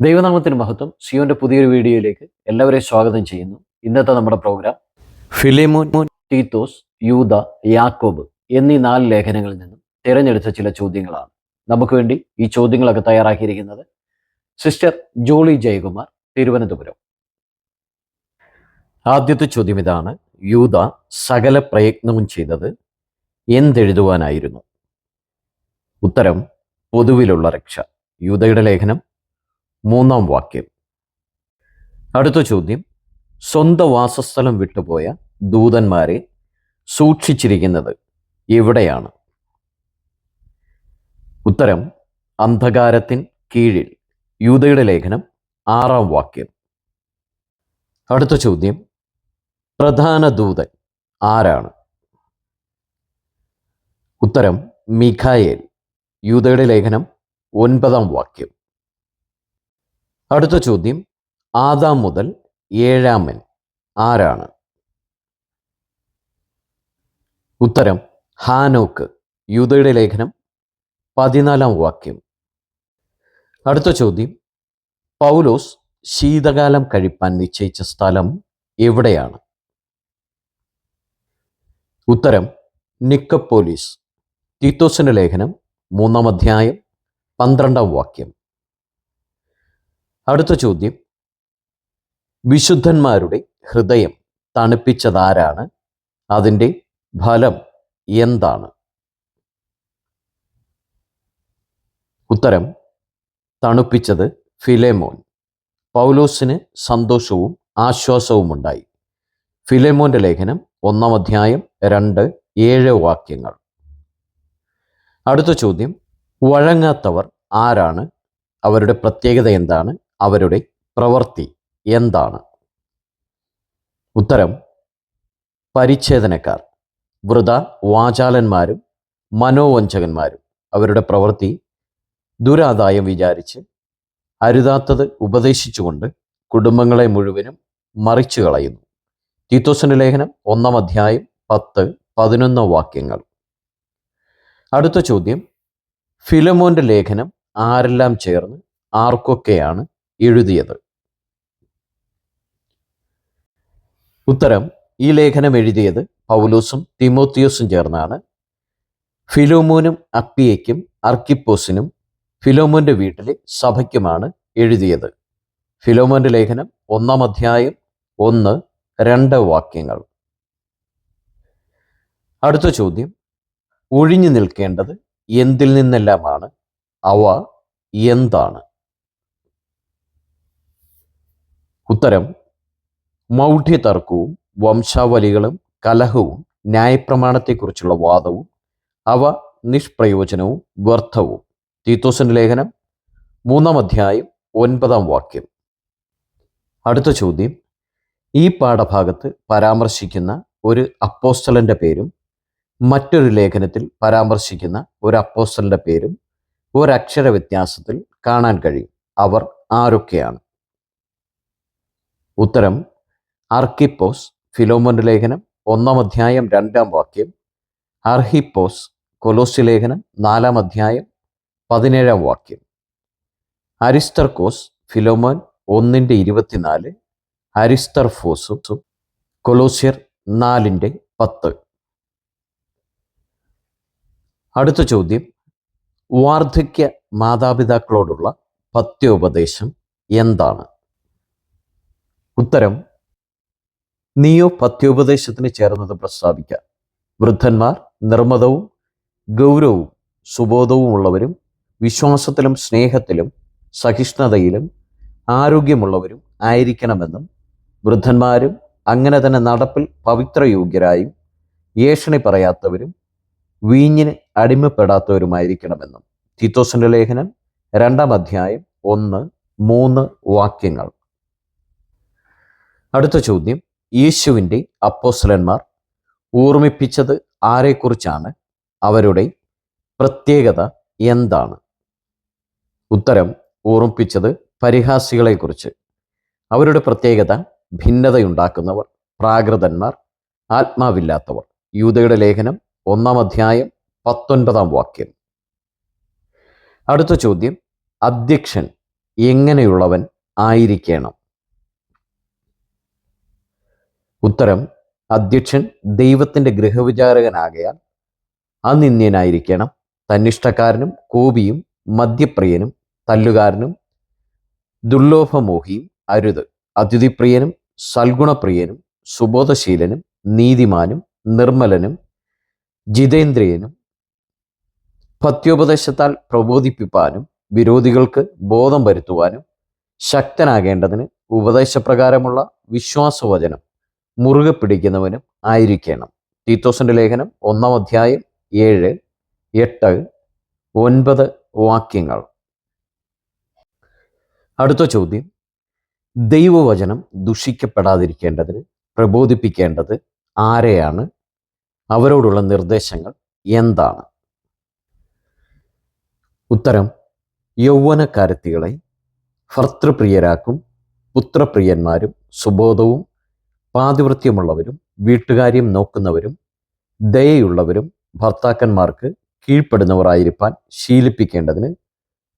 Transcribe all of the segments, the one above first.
ദൈവനാമത്തിന് മഹത്വം. സിയോന്റെ പുതിയൊരു വീഡിയോയിലേക്ക് എല്ലാവരെയും സ്വാഗതം ചെയ്യുന്നു. ഇന്നത്തെ നമ്മുടെ പ്രോഗ്രാം ഫിലിമോൻ ടീത്തോസ് യൂത യാക്കോബ് എന്നീ നാല് ലേഖനങ്ങളിൽ നിന്നും തിരഞ്ഞെടുത്ത ചില ചോദ്യങ്ങളാണ്. നമുക്ക് വേണ്ടി ഈ ചോദ്യങ്ങളൊക്കെ തയ്യാറാക്കിയിരിക്കുന്നത് സിസ്റ്റർ ജോളി ജയകുമാർ തിരുവനന്തപുരം. ആദ്യത്തെ ചോദ്യം ഇതാണ്. യൂത സകല പ്രയത്നവും ചെയ്തത് എന്തെഴുതുവാനായിരുന്നു? ഉത്തരം പൊതുവിലുള്ള രക്ഷ. യൂതയുടെ ലേഖനം മൂന്നാം വാക്യം. അടുത്ത ചോദ്യം. സ്വന്തം വാസസ്ഥലം വിട്ടുപോയ ദൂതന്മാരെ സൂക്ഷിച്ചിരിക്കുന്നത് എവിടെയാണ്? ഉത്തരം അന്ധകാരത്തിൻ കീഴിൽ. യൂതയുടെ ലേഖനം ആറാം വാക്യം. അടുത്ത ചോദ്യം. പ്രധാന ദൂതൻ ആരാണ്? ഉത്തരം മിഖായേൽ. യൂതയുടെ ലേഖനം ഒൻപതാം വാക്യം. അടുത്ത ചോദ്യം ആദാം മുതൽ ഏഴാമൻ ആരാണ്? ഉത്തരം ഹാനോക്ക്. യൂതയുടെ ലേഖനം പതിനാലാം വാക്യം. അടുത്ത ചോദ്യം പൗലോസ് ശീതകാലം കഴിപ്പാൻ നിശ്ചയിച്ച സ്ഥലം എവിടെയാണ്? ഉത്തരം നിക്കപ്പോലീസ്. തീത്തോസിന്റെ ലേഖനം മൂന്നാം അധ്യായം പന്ത്രണ്ടാം വാക്യം. അടുത്ത ചോദ്യം. വിശുദ്ധന്മാരുടെ ഹൃദയം തണുപ്പിച്ചതാരാണ്? അതിന്റെ ഫലം എന്താണ്? ഉത്തരം തണുപ്പിച്ചത് ഫിലേമോൻ. പൗലോസിന് സന്തോഷവും ആശ്വാസവും ഉണ്ടായി ഫിലേമോന്റെ ലേഖനം ഒന്നാം അധ്യായം രണ്ട് ഏഴ് വാക്യങ്ങൾ. അടുത്ത ചോദ്യം വഴങ്ങാത്തവർ ആരാണ്? അവരുടെ പ്രത്യേകത എന്താണ്? അവരുടെ പ്രവൃത്തി എന്താണ്? ഉത്തരം പരിച്ഛേദനക്കാർ വൃത വാചാലന്മാരും മനോവഞ്ചകന്മാരും. അവരുടെ പ്രവൃത്തി ദുരാദായം വിചാരിച്ച് അരുതാത്തത് ഉപദേശിച്ചുകൊണ്ട് കുടുംബങ്ങളെ മുഴുവനും മറിച്ചു കളയുന്നു. തീത്തോസിന്റെ ലേഖനം ഒന്നാം അധ്യായം പത്ത് പതിനൊന്ന് വാക്യങ്ങൾ. അടുത്ത ചോദ്യം ഫിലമോന്റെ ലേഖനം ആരെല്ലാം ചേർന്ന് ആർക്കൊക്കെയാണ് എഴുതിയത്. ഉത്തരം ഈ ലേഖനം എഴുതിയത് പൗലോസും തിമോത്തിയോസും ചേർന്നാണ്. ഫിലോമോനും അപ്പിയയ്ക്കും അർക്കിപ്പോസിനും ഫിലോമോന്റെ വീട്ടിലെ സഭയ്ക്കുമാണ് എഴുതിയത്. ഫിലോമോന്റെ ലേഖനം ഒന്നാം അധ്യായം ഒന്ന് രണ്ട് വാക്യങ്ങൾ. അടുത്ത ചോദ്യം. ഒഴിഞ്ഞു നിൽക്കേണ്ടത് എന്തിൽ നിന്നെല്ലാമാണ്? അവ എന്താണ്? ഉത്തരം മൗഢ്യതർക്കവും വംശാവലികളും കലഹവും ന്യായപ്രമാണത്തെക്കുറിച്ചുള്ള വാദവും അവ നിഷ്പ്രയോജനവും വ്യർത്ഥവും. തീത്തോസിന്റെ ലേഖനം മൂന്നാം അധ്യായം ഒൻപതാം വാക്യം. അടുത്ത ചോദ്യം. ഈ പാഠഭാഗത്ത് പരാമർശിക്കുന്ന ഒരു അപ്പോസ്റ്റലന്റെ പേരും മറ്റൊരു ലേഖനത്തിൽ പരാമർശിക്കുന്ന ഒരു അപ്പോസ്റ്റലിന്റെ പേരും ഒരക്ഷര വ്യത്യാസത്തിൽ കാണാൻ കഴിയും. അവർ ആരൊക്കെയാണ്? ഉത്തരം അർക്കിപ്പോസ് ഫിലോമോന്റെ ലേഖനം ഒന്നാം അധ്യായം രണ്ടാം വാക്യം. അർഹിപ്പോസ് കൊലോസ്റ്റ് ലേഖനം നാലാം അധ്യായം പതിനേഴാം വാക്യം. അരിസ്തർക്കോസ് ഫിലോമോൻ ഒന്നിന്റെ ഇരുപത്തിനാല് അരിസ്തർഫോസും കൊലോസ്യർ നാലിന്റെ പത്ത്. അടുത്ത ചോദ്യം വാർദ്ധക്യ മാതാപിതാക്കളോടുള്ള പത്യോപദേശം എന്താണ്? ഉത്തരം നിയോ പത്യോപദേശത്തിന് ചേർന്നത് പ്രസ്താവിക്കാം. വൃദ്ധന്മാർ നിർമ്മതവും ഗൗരവവും സുബോധവും ഉള്ളവരും വിശ്വാസത്തിലും സ്നേഹത്തിലും സഹിഷ്ണുതയിലും ആരോഗ്യമുള്ളവരും ആയിരിക്കണമെന്നും വൃദ്ധന്മാരും അങ്ങനെ തന്നെ നടപ്പിൽ പവിത്രയോഗ്യരായും ഏഷണി പറയാത്തവരും വീഞ്ഞിന് അടിമപ്പെടാത്തവരുമായിരിക്കണമെന്നും. തീത്തോസിന്റെ ലേഖനം രണ്ടാം അധ്യായം ഒന്ന് മൂന്ന് വാക്യങ്ങൾ. അടുത്ത ചോദ്യം. യേശുവിന്റെ അപ്പോസ്ലന്മാർ ഓർമ്മിപ്പിച്ചത് ആരെക്കുറിച്ചാണ്? അവരുടെ പ്രത്യേകത എന്താണ്? ഉത്തരം ഓർമ്മിപ്പിച്ചത് പരിഹാസികളെക്കുറിച്ച്. അവരുടെ പ്രത്യേകത ഭിന്നതയുണ്ടാക്കുന്നവർ പ്രാകൃതന്മാർ ആത്മാവില്ലാത്തവർ. യൂതയുടെ ലേഖനം ഒന്നാം അധ്യായം പത്തൊൻപതാം വാക്യം. അടുത്ത ചോദ്യം. അധ്യക്ഷൻ എങ്ങനെയുള്ളവൻ ആയിരിക്കണം? ഉത്തരം അധ്യക്ഷൻ ദൈവത്തിന്റെ ഗൃഹവിചാരകനാകയാൽ അനിന്യനായിരിക്കണം തന്നിഷ്ടക്കാരനും കോപിയും മദ്യപ്രിയനും തല്ലുകാരനും ദുർലോഭമോഹിയും അരുത്. അതിഥിപ്രിയനും സൽഗുണപ്രിയനും സുബോധശീലനും നീതിമാനും നിർമ്മലനും ജിതേന്ദ്രിയനും പത്യോപദേശത്താൽ പ്രബോധിപ്പിപ്പാനും വിരോധികൾക്ക് ബോധം വരുത്തുവാനും ശക്തനാകേണ്ടതിന് ഉപദേശപ്രകാരമുള്ള വിശ്വാസവചനം. മുറുകെ പിടിക്കുന്നവനും ആയിരിക്കണം. തീത്തോസിന്റെ ലേഖനം ഒന്നാം അധ്യായം ഏഴ് എട്ട് ഒൻപത് വാക്യങ്ങൾ. അടുത്ത ചോദ്യം. ദൈവവചനം ദുഷിക്കപ്പെടാതിരിക്കേണ്ടതിന് പ്രബോധിപ്പിക്കേണ്ടത് ആരെയാണ്? അവരോടുള്ള നിർദ്ദേശങ്ങൾ എന്താണ്? ഉത്തരം. യൗവനക്കാരത്തികളെ ഭർത്തൃപ്രിയരാക്കും പുത്രപ്രിയന്മാരും സുബോധവും പാതിവൃത്യമുള്ളവരും വീട്ടുകാര്യം നോക്കുന്നവരും ദയയുള്ളവരും ഭർത്താക്കന്മാർക്ക് കീഴ്പ്പെടുന്നവരായിരിക്കാൻ ശീലിപ്പിക്കേണ്ടതിന്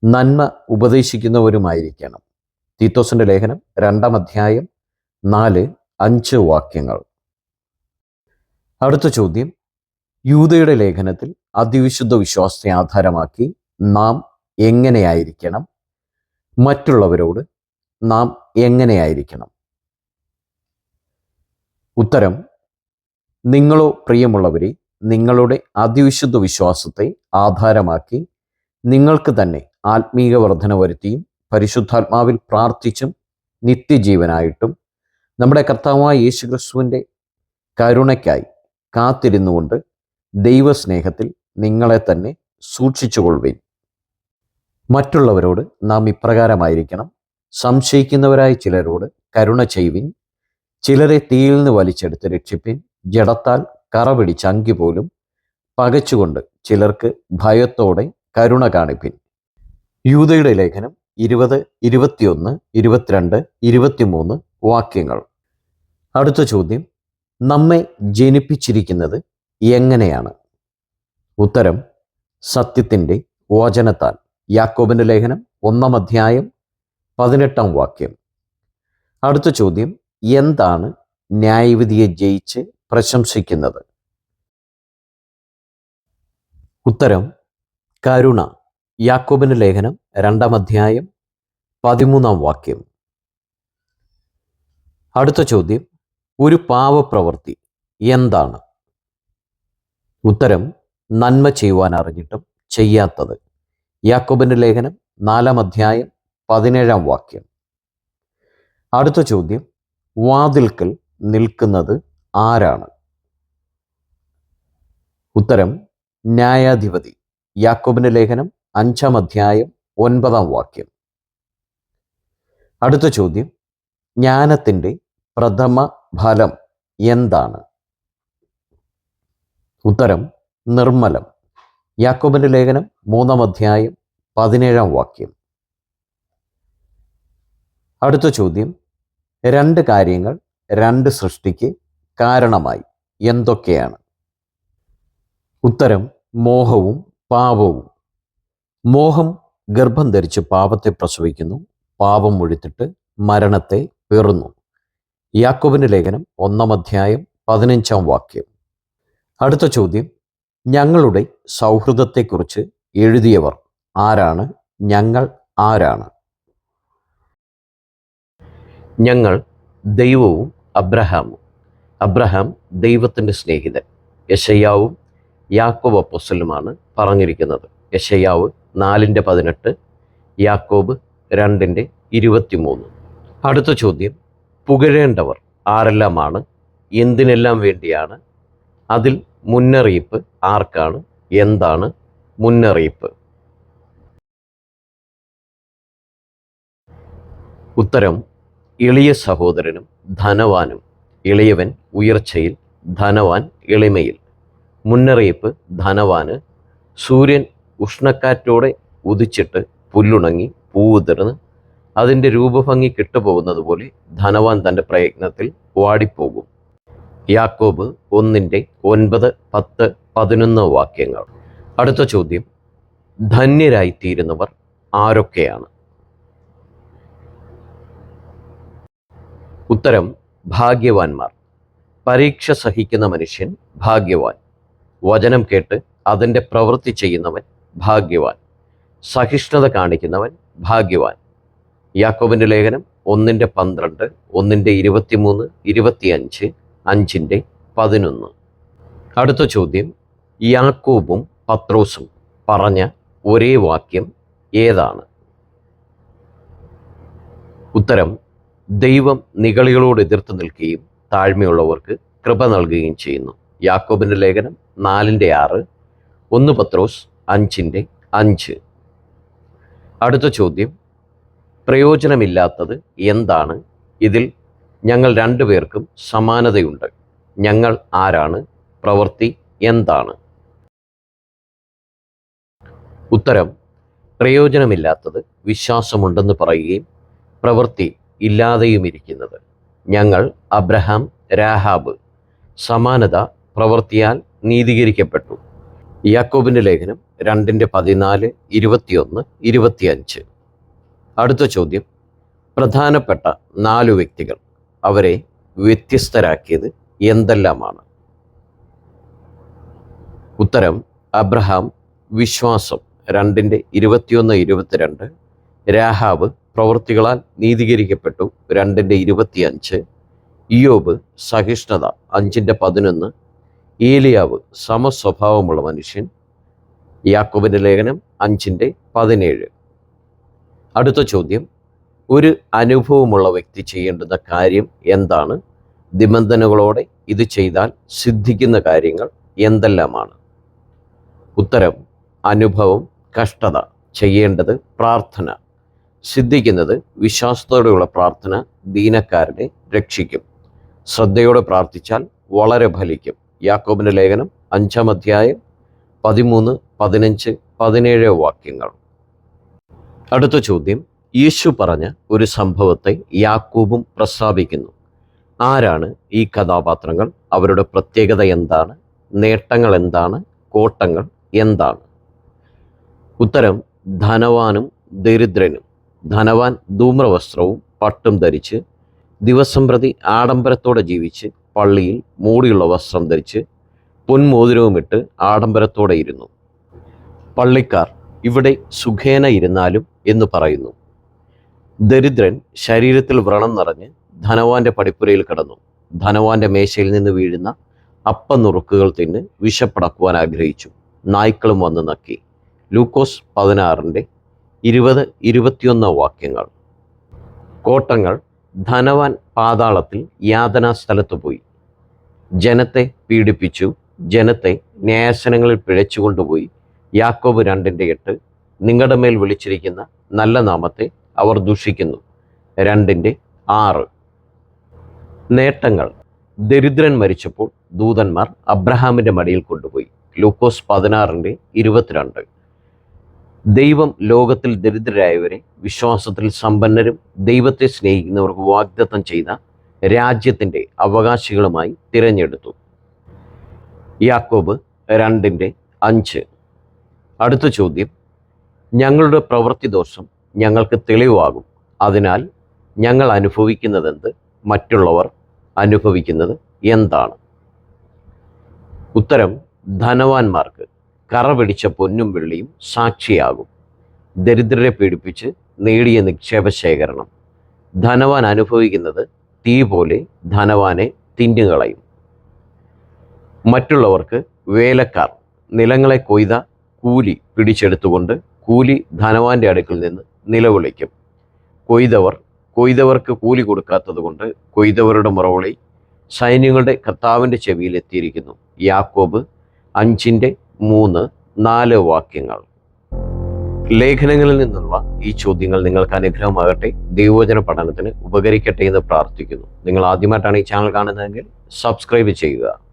നന്മ ഉപദേശിക്കുന്നവരുമായിരിക്കണം. തീത്തോസിന്റെ ലേഖനം രണ്ടാം അധ്യായം നാല് അഞ്ച് വാക്യങ്ങൾ. അടുത്ത ചോദ്യം. യൂതയുടെ ലേഖനത്തിൽ അതിവിശുദ്ധ വിശ്വാസത്തെ ആധാരമാക്കി നാം എങ്ങനെയായിരിക്കണം? മറ്റുള്ളവരോട് നാം എങ്ങനെയായിരിക്കണം? ഉത്തരം നിങ്ങളോ പ്രിയമുള്ളവരെ നിങ്ങളുടെ അതിവിശുദ്ധ വിശ്വാസത്തെ ആധാരമാക്കി നിങ്ങൾക്ക് തന്നെ ആത്മീക വർധന വരുത്തിയും പരിശുദ്ധാത്മാവിൽ പ്രാർത്ഥിച്ചും നിത്യജീവനായിട്ടും നമ്മുടെ കർത്താവായ യേശുക്രിസ്തുവിന്റെ കരുണയ്ക്കായി കാത്തിരുന്നുകൊണ്ട് ദൈവസ്നേഹത്തിൽ നിങ്ങളെ തന്നെ സൂക്ഷിച്ചുകൊള്ളുവിൻ. മറ്റുള്ളവരോട് നാം ഇപ്രകാരമായിരിക്കണം. സംശയിക്കുന്നവരായ ചിലരോട് കരുണ ചെയ്യുവിൻ. ചിലരെ തീയിൽ നിന്ന് വലിച്ചെടുത്ത് രക്ഷിപ്പിൻ ജഡത്താൽ കറ പിടിച്ച അങ്കി പോലും പകച്ചുകൊണ്ട് ചിലർക്ക് ഭയത്തോടെ കരുണ കാണിപ്പിൻ. യൂതയുടെ ലേഖനം ഇരുപത് ഇരുപത്തിയൊന്ന് ഇരുപത്തിരണ്ട് ഇരുപത്തിമൂന്ന് വാക്യങ്ങൾ. അടുത്ത ചോദ്യം നമ്മെ ജനിപ്പിച്ചിരിക്കുന്നത് എങ്ങനെയാണ്? ഉത്തരം സത്യത്തിന്റെ വചനത്താൽ. യാക്കോബിന്റെ ലേഖനം ഒന്നാം അധ്യായം പതിനെട്ടാം വാക്യം. അടുത്ത ചോദ്യം എന്താണ് ന്യായവിധിയെ ജയിച്ച് പ്രശംസിക്കുന്നത്? ഉത്തരം കരുണ. യാക്കോബിന് ലേഖനം രണ്ടാം അധ്യായം പതിമൂന്നാം വാക്യം. അടുത്ത ചോദ്യം ഒരു പാവപ്രവൃത്തി എന്താണ്? ഉത്തരം നന്മ ചെയ്യുവാൻ അറിഞ്ഞിട്ടും ചെയ്യാത്തത്. യാക്കോബിന്റെ ലേഖനം നാലാം അധ്യായം പതിനേഴാം വാക്യം. അടുത്ത ചോദ്യം വാതിൽക്കൽ നിൽക്കുന്നത് ആരാണ്? ഉത്തരം ന്യായാധിപതി. യാക്കോബിന്റെ ലേഖനം അഞ്ചാം അധ്യായം ഒൻപതാം വാക്യം. അടുത്ത ചോദ്യം ജ്ഞാനത്തിന്റെ പ്രഥമ ഫലം എന്താണ്? ഉത്തരം നിർമ്മലം. യാക്കോബിന്റെ ലേഖനം മൂന്നാം അധ്യായം പതിനേഴാം വാക്യം. അടുത്ത ചോദ്യം രണ്ട് കാര്യങ്ങൾ രണ്ട് സൃഷ്ടിക്ക് കാരണമായി. എന്തൊക്കെയാണ്? ഉത്തരം മോഹവും പാപവും. മോഹം ഗർഭം ധരിച്ച് പാപത്തെ പ്രസവിക്കുന്നു. പാപം ഒഴുത്തിട്ട് മരണത്തെ പേറുന്നു. യാക്കോബിന്റെ ലേഖനം ഒന്നാം അധ്യായം പതിനഞ്ചാം വാക്യം. അടുത്ത ചോദ്യം ഞങ്ങളുടെ സൗഹൃദത്തെക്കുറിച്ച് എഴുതിയവർ ആരാണ്? ഞങ്ങൾ ആരാണ്? ഞങ്ങൾ ദൈവവും അബ്രഹാമും. അബ്രഹാം ദൈവത്തിന്റെ സ്നേഹിതൻ. യശയ്യാവും യാക്കോബ് അപ്പൊസലുമാണ് പറഞ്ഞിരിക്കുന്നത്. യശയ്യാവ് നാലിന്റെ പതിനെട്ട് യാക്കോബ് രണ്ടിന്റെ ഇരുപത്തിമൂന്ന്. അടുത്ത ചോദ്യം പുകഴേണ്ടവർ ആരെല്ലാമാണ്? എന്തിനെല്ലാം വേണ്ടിയാണ്? അതിൽ മുന്നറിയിപ്പ് ആർക്കാണ്? എന്താണ് മുന്നറിയിപ്പ്? ഉത്തരം എളിയ സഹോദരനും ധനവാനും ഇളയവൻ ഉയർച്ചയിൽ ധനവാൻ എളിമയിൽ മുന്നറിയിപ്പ് ധനവാന്. സൂര്യൻ ഉഷ്ണക്കാറ്റോടെ ഉദിച്ചിട്ട് പുല്ലുണങ്ങി പൂവുതിർന്ന് അതിന്റെ രൂപഭംഗി കിട്ടുപോകുന്നത് പോലെ ധനവാൻ തന്റെ പ്രയത്നത്തിൽ വാടിപ്പോകും. യാക്കോബ് ഒന്നിന്റെ ഒൻപത് പത്ത് പതിനൊന്ന് വാക്യങ്ങൾ. അടുത്ത ചോദ്യം ധന്യരായിത്തീരുന്നവർ ആരൊക്കെയാണ്? ഉത്തരം ഭാഗ്യവാന്മാർ. പരീക്ഷ സഹിക്കുന്ന മനുഷ്യൻ ഭാഗ്യവാൻ. വചനം കേട്ട് അതിന്റെ പ്രവൃത്തി ചെയ്യുന്നവൻ ഭാഗ്യവാൻ. സഹിഷ്ണുത കാണിക്കുന്നവൻ ഭാഗ്യവാൻ. യാക്കോബിന്റെ ലേഖനം ഒന്നിന്റെ പന്ത്രണ്ട് ഒന്നിന്റെ ഇരുപത്തിമൂന്ന് ഇരുപത്തിയഞ്ച് അഞ്ചിന്റെ പതിനൊന്ന്. അടുത്ത ചോദ്യം യാക്കോബും പത്രോസും പറഞ്ഞ ഒരേ വാക്യം ഏതാണ്? ഉത്തരം ദൈവം നികളികളോട് എതിർത്ത് നിൽക്കുകയും താഴ്മയുള്ളവർക്ക് കൃപ നൽകുകയും ചെയ്യുന്നു. യാക്കോബിന്റെ ലേഖനം നാലിന്റെ ആറ് ഒന്ന് പത്രോസ് അഞ്ചിന്റെ അഞ്ച്. അടുത്ത ചോദ്യം പ്രയോജനമില്ലാത്തത് എന്താണ്? ഇതിൽ ഞങ്ങൾ രണ്ടുപേർക്കും സമാനതയുണ്ട്. ഞങ്ങൾ ആരാണ്? പ്രവൃത്തി എന്താണ്? ഉത്തരം പ്രയോജനമില്ലാത്തത് വിശ്വാസമുണ്ടെന്ന് പറയുകയും പ്രവൃത്തി ഇല്ലാതെയും ഇരിക്കുന്നത് ഞങ്ങൾ അബ്രഹാം രാഹാബ് സമാനത പ്രവൃത്തിയാൽ നീതീകരിക്കപ്പെട്ടു. യാക്കോബിന്റെ ലേഖനം രണ്ടിന്റെ പതിനാല് ഇരുപത്തിയൊന്ന് ഇരുപത്തിയഞ്ച്. അടുത്ത ചോദ്യം. പ്രധാനപ്പെട്ട നാല് വ്യക്തികൾ അവരെ വ്യത്യസ്തരാക്കിയത് എന്തെല്ലാമാണ്? ഉത്തരം അബ്രഹാം വിശ്വാസം രണ്ടിന്റെ ഇരുപത്തിയൊന്ന് ഇരുപത്തിരണ്ട് രാഹാബ് പ്രവൃത്തികളാൽ നീതീകരിക്കപ്പെട്ടു. രണ്ടിന്റെ ഇരുപത്തിയഞ്ച്. ഇയോബ് സഹിഷ്ണുത. അഞ്ചിന്റെ പതിനൊന്ന്. ഏലിയാവ് സമസ്വഭാവമുള്ള മനുഷ്യൻ. യാക്കോബിന്റെ ലേഖനം അഞ്ചിന്റെ പതിനേഴ്. അടുത്ത ചോദ്യം. ഒരു അനുഭവമുള്ള വ്യക്തി ചെയ്യേണ്ടുന്ന കാര്യം എന്താണ്? നിബന്ധനകളോടെ ഇത് ചെയ്താൽ സിദ്ധിക്കുന്ന കാര്യങ്ങൾ എന്തെല്ലാമാണ്? ഉത്തരം. അനുഭവം കഷ്ടത ചെയ്യേണ്ടത് പ്രാർത്ഥന. സിദ്ധിക്കുന്നത് വിശ്വാസത്തോടെയുള്ള പ്രാർത്ഥന ദീനക്കാരനെ രക്ഷിക്കും. ശ്രദ്ധയോടെ പ്രാർത്ഥിച്ചാൽ വളരെ ഫലിക്കും. യാക്കോബിന്റെ ലേഖനം അഞ്ചാം അധ്യായം പതിമൂന്ന് പതിനഞ്ച് പതിനേഴ് വാക്യങ്ങൾ. അടുത്ത ചോദ്യം യേശു പറഞ്ഞ ഒരു സംഭവത്തെ യാക്കോബും പ്രസ്താവിക്കുന്നു. ആരാണ് ഈ കഥാപാത്രങ്ങൾ? അവരുടെ പ്രത്യേകത എന്താണ്? നേട്ടങ്ങൾ എന്താണ്? കോട്ടങ്ങൾ എന്താണ്? ഉത്തരം ധനവാനും ദരിദ്രനും. ധനവാൻ ധൂമ്രവസ്ത്രവും പട്ടും ധരിച്ച് ദിവസം പ്രതി ആഡംബരത്തോടെ ജീവിച്ച് പള്ളിയിൽ മൂടിയുള്ള വസ്ത്രം ധരിച്ച് പൊന്മോതിരവുമിട്ട് ആഡംബരത്തോടെ ഇരുന്നു. പള്ളിക്കാർ ഇവിടെ സുഖേന ഇരുന്നാലും എന്ന് പറയുന്നു. ദരിദ്രൻ ശരീരത്തിൽ വ്രണം നിറഞ്ഞ് ധനവാന്റെ പടിപ്പുരയിൽ കിടന്നു. ധനവാന്റെ മേശയിൽ നിന്ന് വീഴുന്ന അപ്പനുറുക്കുകൾ തിന്ന് വിശപ്പടക്കുവാൻ ആഗ്രഹിച്ചു. നായ്ക്കളും വന്ന് നക്കി. ലൂക്കോസ് പതിനാറിന്റെ ഇരുപത് ഇരുപത്തിയൊന്ന് വാക്യങ്ങൾ. കോട്ടങ്ങൾ ധനവാൻ പാതാളത്തിൽ യാതനാ സ്ഥലത്ത് പോയി. ജനത്തെ പീഡിപ്പിച്ചു ജനത്തെ ന്യായാസനങ്ങളിൽ പിഴച്ചുകൊണ്ടുപോയി. യാക്കോബ് രണ്ടിന്റെ എട്ട് നിങ്ങളുടെ മേൽ വിളിച്ചിരിക്കുന്ന നല്ല നാമത്തെ അവർ ദുഷിക്കുന്നു. രണ്ടിന്റെ ആറ്. നേട്ടങ്ങൾ. ദരിദ്രൻ മരിച്ചപ്പോൾ ദൂതന്മാർ അബ്രഹാമിന്റെ മടിയിൽ കൊണ്ടുപോയി. ലൂക്കോസ് പതിനാറിന്റെ ഇരുപത്തിരണ്ട്. ദൈവം ലോകത്തിൽ ദരിദ്രരായവരെ വിശ്വാസത്തിൽ സമ്പന്നരും ദൈവത്തെ സ്നേഹിക്കുന്നവർക്ക് വാഗ്ദത്തം ചെയ്ത രാജ്യത്തിന്റെ അവകാശികളുമായി തിരഞ്ഞെടുത്തു. യാക്കോബ് രണ്ടിന്റെ അഞ്ച്. അടുത്ത ചോദ്യം. ഞങ്ങളുടെ പ്രവൃത്തി ദോഷം ഞങ്ങൾക്ക് തെളിവാകും. അതിനാൽ ഞങ്ങൾ അനുഭവിക്കുന്നതെന്ത്? മറ്റുള്ളവർ അനുഭവിക്കുന്നത് എന്താണ്? ഉത്തരം ധനവാന്മാർക്ക്. കറ പിടിച്ച പൊന്നും വെള്ളിയും സാക്ഷിയാകും. ദരിദ്രരെ പീഡിപ്പിച്ച് നേടിയ നിക്ഷേപ ശേഖരണം ധനവാൻ അനുഭവിക്കുന്നത് തീ പോലെ ധനവാനെ തിന്നുകളയും. മറ്റുള്ളവർക്ക് വേലക്കാർ നിലങ്ങളെ കൊയ്ത കൂലി പിടിച്ചെടുത്തുകൊണ്ട് കൂലി ധനവാന്റെ അടുക്കിൽ നിന്ന് നിലവിളിക്കും. കൊയ്തവർ കൊയ്തവർക്ക് കൂലി കൊടുക്കാത്തതുകൊണ്ട് കൊയ്തവരുടെ മുറവിളി സൈന്യങ്ങളുടെ കർത്താവിന്റെ ചെവിയിൽ എത്തിയിരിക്കുന്നു. യാക്കോബ് അഞ്ചിന്റെ മൂന്ന് നാല് വാക്യങ്ങൾ. ലേഖനങ്ങളിൽ നിന്നുള്ള ഈ ചോദ്യങ്ങൾ നിങ്ങൾക്ക് അനുഗ്രഹമാകട്ടെ. ദൈവവചന പഠനത്തിന് ഉപകരിക്കട്ടെ എന്ന് പ്രാർത്ഥിക്കുന്നു. നിങ്ങൾ ആദ്യമായിട്ടാണ് ഈ ചാനൽ കാണുന്നതെങ്കിൽ സബ്സ്ക്രൈബ് ചെയ്യുക.